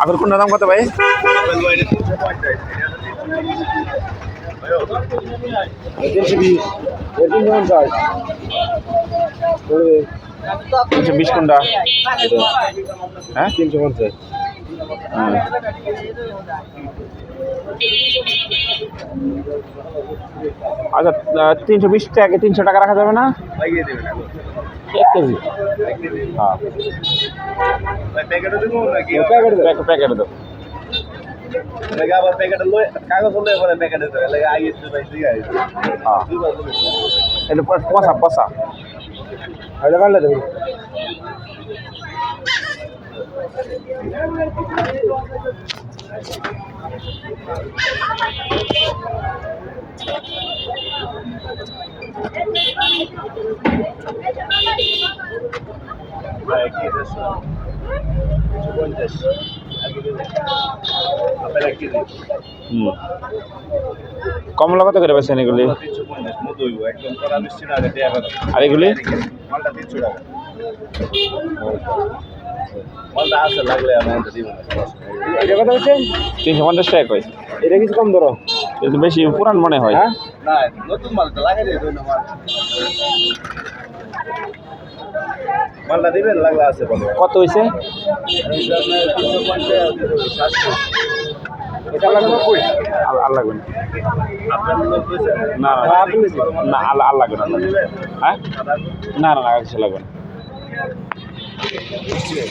Apple কোনটা দাম কত ভাই? তিনশো বিশ কোনটা? হ্যাঁ? তিনশো পঞ্চাশ। আচ্ছা তিনশো বিশ টাকা তিনশো টাকা রাখা যাবে না? এক কেজি। হ্যাঁ। প্যাকেট প্যাকেট প্যাকেট দাও আবার প্যাকেট লই কাগজ লই পরে প্যাকেটে লাগে পরে পচা পচা। আরে ভালো দেবো। কমলা কত করে বেছেন এগুলি? আর এগুলি? তিনশো এটা কথা হচ্ছে? তিনশো পঞ্চাশ টাকা কই এটা কিছু কম ধরো। এটা তো বেশি পুরান মনে হয়। হ্যাঁ? না নতুন মালটা লাগাই দিয়ে দুই মাল মালটা দিবেন লাগলে আছে কত হয়েছে এটা লাগবে কই আর- আর লাগবে না না আর লাগবে হ্যাঁ? না না না কিছু লাগবে না। বুঝছিলেন